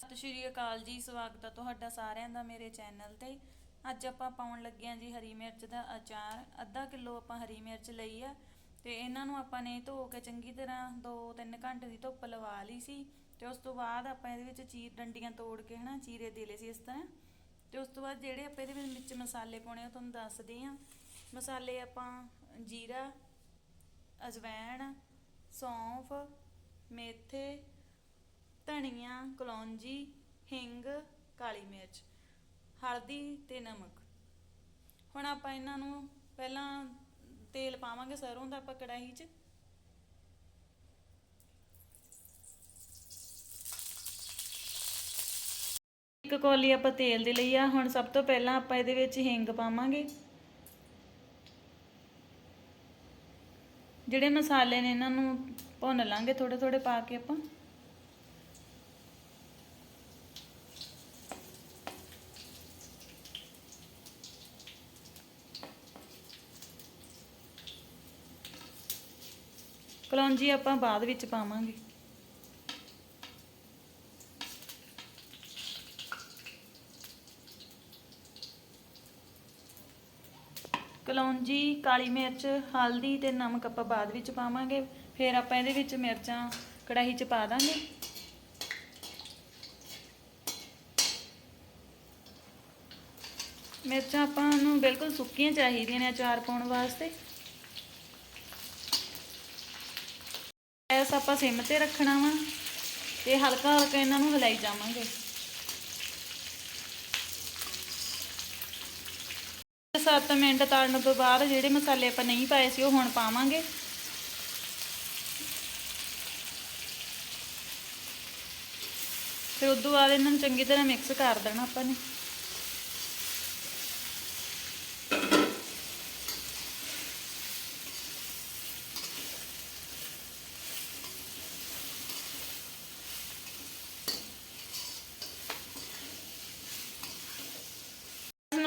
ਸਤਿ ਸ਼੍ਰੀ ਅਕਾਲ ਜੀ, ਸਵਾਗਤ ਹੈ ਤੁਹਾਡਾ ਸਾਰਿਆਂ ਦਾ ਮੇਰੇ ਚੈਨਲ ਤੇ। ਅੱਜ ਆਪਾਂ ਪਾਉਣ ਲੱਗੇ ਹਾਂ ਜੀ ਹਰੀ ਮਿਰਚ ਦਾ ਅਚਾਰ। ਅੱਧਾ ਕਿਲੋ ਆਪਾਂ ਹਰੀ ਮਿਰਚ ਲਈ ਆ ਤੇ ਇਹਨਾਂ ਨੂੰ ਆਪਾਂ ਨੇ ਧੋ ਕੇ ਚੰਗੀ ਤਰ੍ਹਾਂ 2-3 ਘੰਟੇ ਦੀ ਧੁੱਪ ਲਵਾ ਲਈ ਸੀ ਤੇ ਉਸ ਤੋਂ ਬਾਅਦ ਆਪਾਂ ਇਹਦੇ ਵਿੱਚ ਚੀਰ ਡੰਡੀਆਂ ਤੋੜ ਕੇ ਹਨਾ, ਚੀਰੇ ਦੇ ਲਏ ਸੀ ਇਸ ਤਰ੍ਹਾਂ। ਤੇ ਉਸ ਤੋਂ ਬਾਅਦ ਜਿਹੜੇ ਆਪਾਂ ਇਹਦੇ ਵਿੱਚ ਮਸਾਲੇ ਪਾਉਣੇ ਆ, ਉਹ ਤੁਹਾਨੂੰ ਦੱਸਦੇ ਆ ਮਸਾਲੇ ਆਪਾਂ ਜੀਰਾ ਅਜਵਾਇਣ ਸੌਂਫ ਧਨੀਆ, ਕਲੌਂਜੀ, ਹਿੰਗ, ਕਾਲੀ ਮਿਰਚ, ਹਲਦੀ ਤੇ ਨਮਕ। ਹੁਣ ਆਪਾਂ ਇਹਨਾਂ ਨੂੰ ਪਹਿਲਾਂ ਤੇਲ ਪਾਵਾਂਗੇ ਸਰੋਂ ਦਾ ਆਪਾਂ ਕੜਾਹੀ 'ਚ। ਇੱਕ ਕੌਲੀ ਆਪਾਂ ਤੇਲ ਦੇ ਲਈ ਆ। ਹੁਣ ਸਭ ਤੋਂ ਪਹਿਲਾਂ ਆਪਾਂ ਇਹਦੇ ਵਿੱਚ ਹਿੰਗ ਪਾਵਾਂਗੇ। ਜਿਹੜੇ ਮਸਾਲੇ ਨੇ ਇਹਨਾਂ ਨੂੰ ਭੁੰਨ ਲਾਂਗੇ ਥੋੜੇ ਥੋੜੇ ਪਾ ਕੇ ਆਪਾਂ। ਕਲੌਂਜੀ ਆਪਾਂ ਬਾਅਦ ਵਿੱਚ ਪਾਵਾਂਗੇ। ਕਲੌਂਜੀ ਕਾਲੀ ਮਿਰਚ, ਹਲਦੀ ਤੇ ਨਮਕ ਆਪਾਂ ਬਾਅਦ ਵਿੱਚ ਪਾਵਾਂਗੇ। ਫਿਰ ਆਪਾਂ ਇਹਦੇ ਵਿੱਚ ਮਿਰਚਾਂ ਕੜਾਹੀ 'ਚ ਪਾ ਦਾਂਗੇ। ਮਿਰਚਾਂ ਆਪਾਂ ਨੂੰ ਬਿਲਕੁਲ ਸੁੱਕੀਆਂ ਚਾਹੀਦੀਆਂ ਨੇ ਅਚਾਰ ਪਾਉਣ ਵਾਸਤੇ। ਗੈਸ ਆਪਾਂ ਸਿਮ ਤੇ ਰੱਖਣਾ ਵਾ ਤੇ ਹਲਕਾ ਹਲਕਾ ਇਹਨਾਂ ਨੂੰ ਹਿਲਾਈ ਜਾਵਾਂਗੇ। 7 ਮਿੰਟ ਤੜਨ ਤੋਂ ਬਾਅਦ ਜਿਹੜੇ ਮਸਾਲੇ ਆਪਾਂ ਨਹੀਂ ਪਾਏ ਸੀ ਉਹ ਹੁਣ ਪਾਵਾਂਗੇ। ਫਿਰ ਉਦੋਂ ਬਾਅਦ ਇਹਨਾਂ ਨੂੰ ਚੰਗੀ ਤਰ੍ਹਾਂ ਮਿਕਸ ਕਰ ਦੇਣਾ ਆਪਾਂ ਨੇ।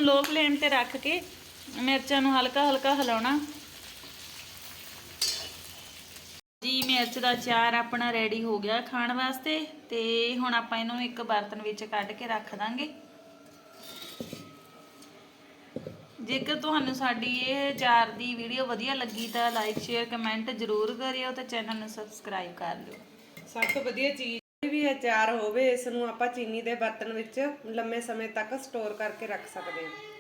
ਨੂੰ ਲੋ ਫਲੇਮ ਤੇ ਰੱਖ ਕੇ ਮਿਰਚਾਂ ਨੂੰ ਹਲਕਾ ਹਲਕਾ ਹਿਲਾਉਣਾ। ਜੀ, ਮਿਰਚ ਦਾ ਚਾਰ ਆਪਣਾ ਰੈਡੀ ਹੋ ਗਿਆ ਖਾਣ ਵਾਸਤੇ ਤੇ ਹੁਣ ਆਪਾਂ ਇਹਨੂੰ ਇੱਕ ਬਰਤਨ ਵਿੱਚ ਕੱਢ ਕੇ ਰੱਖ ਦਾਂਗੇ। ਜੇਕਰ ਤੁਹਾਨੂੰ ਸਾਡੀ ਇਹ ਚਾਰ ਦੀ ਵੀਡੀਓ ਵਧੀਆ ਲੱਗੀ ਤਾਂ ਲਾਈਕ ਸ਼ੇਅਰ ਕਮੈਂਟ ਜ਼ਰੂਰ ਕਰਿਓ ਤੇ ਚੈਨਲ ਨੂੰ ਸਬਸਕ੍ਰਾਈਬ ਕਰ ਲਿਓ। ਸਭ ਤੋਂ ਵਧੀਆ ਚੀਜ਼ ਕੋਈ ਵੀ ਅਚਾਰ ਹੋਵੇ, ਇਸ ਨੂੰ ਆਪਾਂ ਚੀਨੀ ਦੇ ਬਰਤਨ ਵਿੱਚ ਲੰਮੇ ਸਮੇਂ ਤੱਕ ਸਟੋਰ ਕਰਕੇ ਰੱਖ ਸਕਦੇ ਹਾਂ।